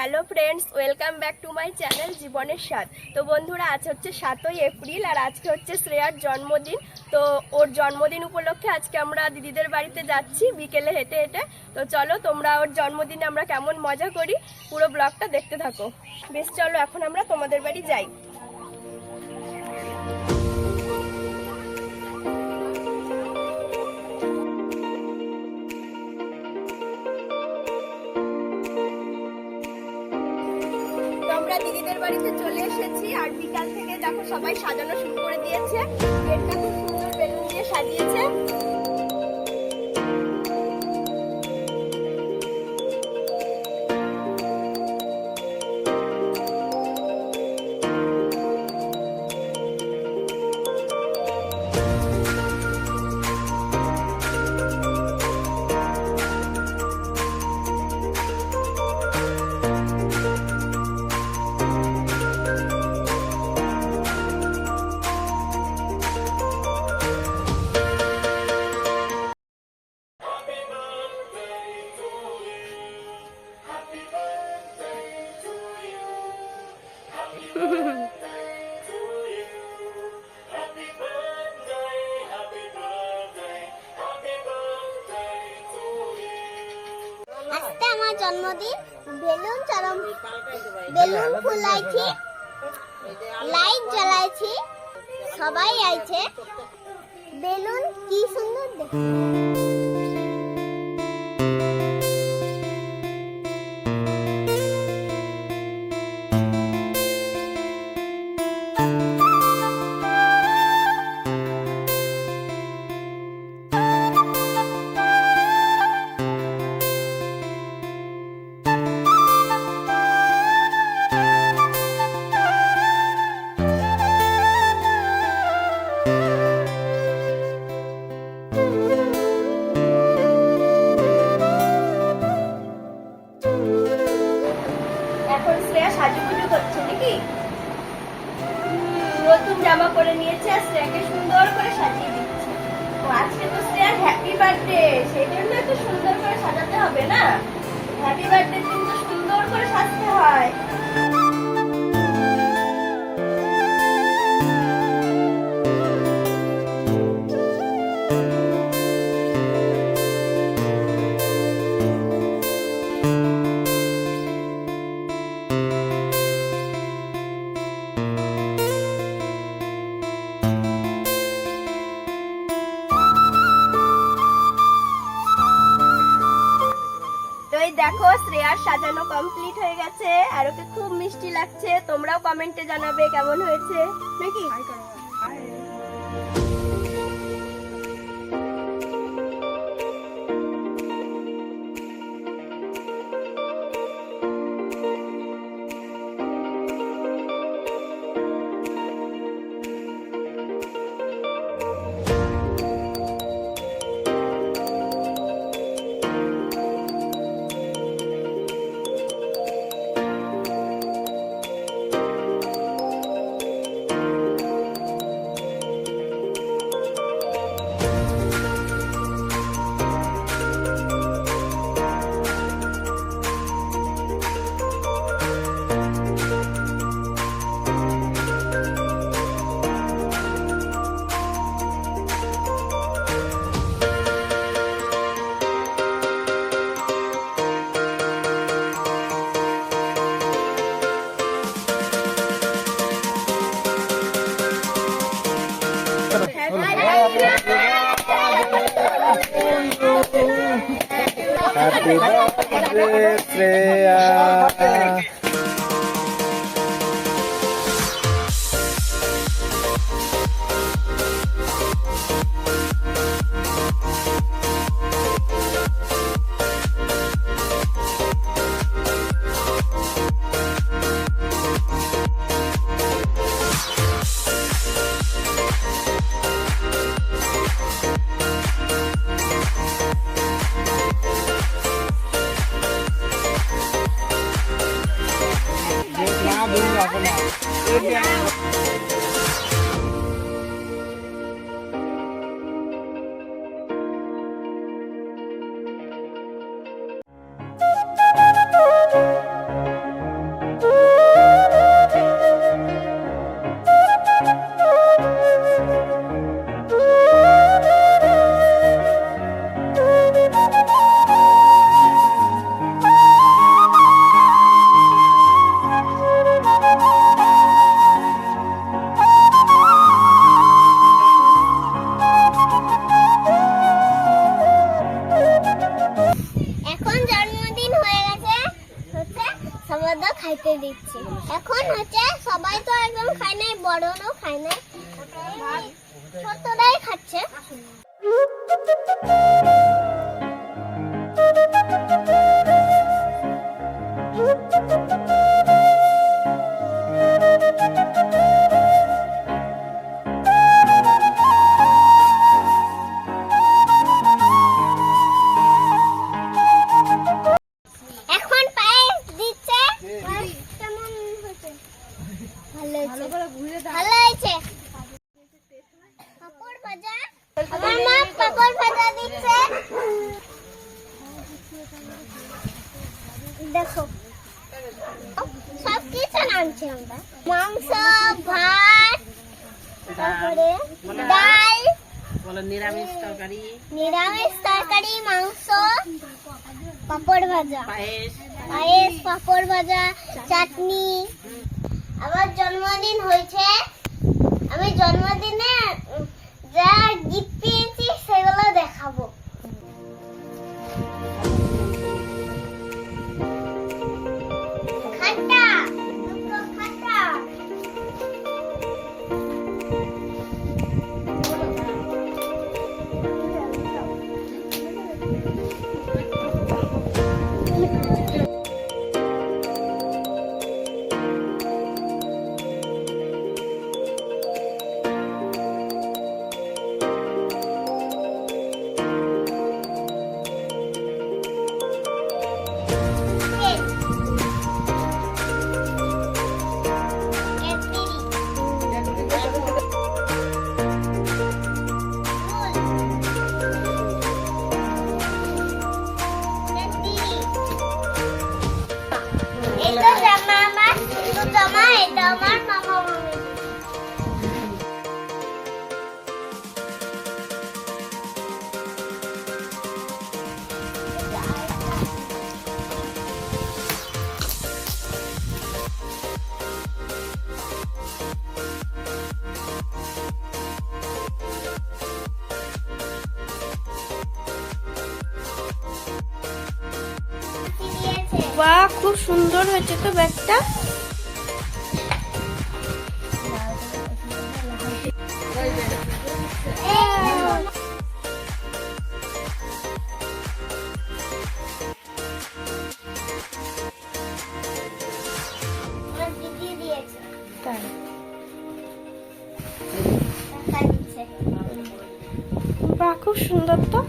Hello friends welcome back to my channel জীবনের স্বাদ তো বন্ধুরা, আজ হচ্ছে সাতই এপ্রিল আর আজকে হচ্ছে শ্রেয়ার জন্মদিন। তো ওর জন্মদিন উপলক্ষে আজকে আমরা দিদিদের বাড়িতে যাচ্ছি, বিকেলে হেঁটে হেঁটে। তো চলো, তোমরা ওর জন্মদিনে আমরা কেমন মজা করি, পুরো ব্লগটা দেখতে থাকো। বেশ, চলো, এখন আমরা তোমাদের বাড়ি যাই। বাড়িতে চলে এসেছি আর বিকাল থেকে দেখো সবাই সাজানো শুরু করে দিয়েছে। গেটটা খুব সুন্দর বেলুন দিয়ে সাজিয়েছে। জন্মদিন বেলুন চরম বেলুন ফুলাইছি লাইট জ্বালাইছি সবাই আইছে। বেলুন কি সুন্দর দেখতে। Happy birthday to দেখো, শ্রেয়ার সাজানো কমপ্লিট হয়ে গেছে, আর ওকে খুব মিষ্টি লাগছে। তোমরাও কমেন্টে জানাবে কেমন হয়েছে, নাকি? Happy birthday, Freya. খাইতে দিচ্ছি। এখন হচ্ছে সবাই তো একদম খায় নাই বড়রাও খায় নাই। ছোটরাই খাচ্ছে। দেখো। সব কিছু নামছে আমরা? মাংস ভাত তারপরে ডাল বলো নিরামিষ তরকারি নিরামিষ তরকারি মাংস পাপড় ভাজা। পায়েস। পাপড় ভাজা চাটনি। আমার জন্মদিন হয়েছে। আমি জন্মদিনে যা গিফট পেয়েছি সেগুলো দেখাবো। বাহ খুব সুন্দর হয়েছে তো ব্যাগটা। বাহ খুব সুন্দর তো।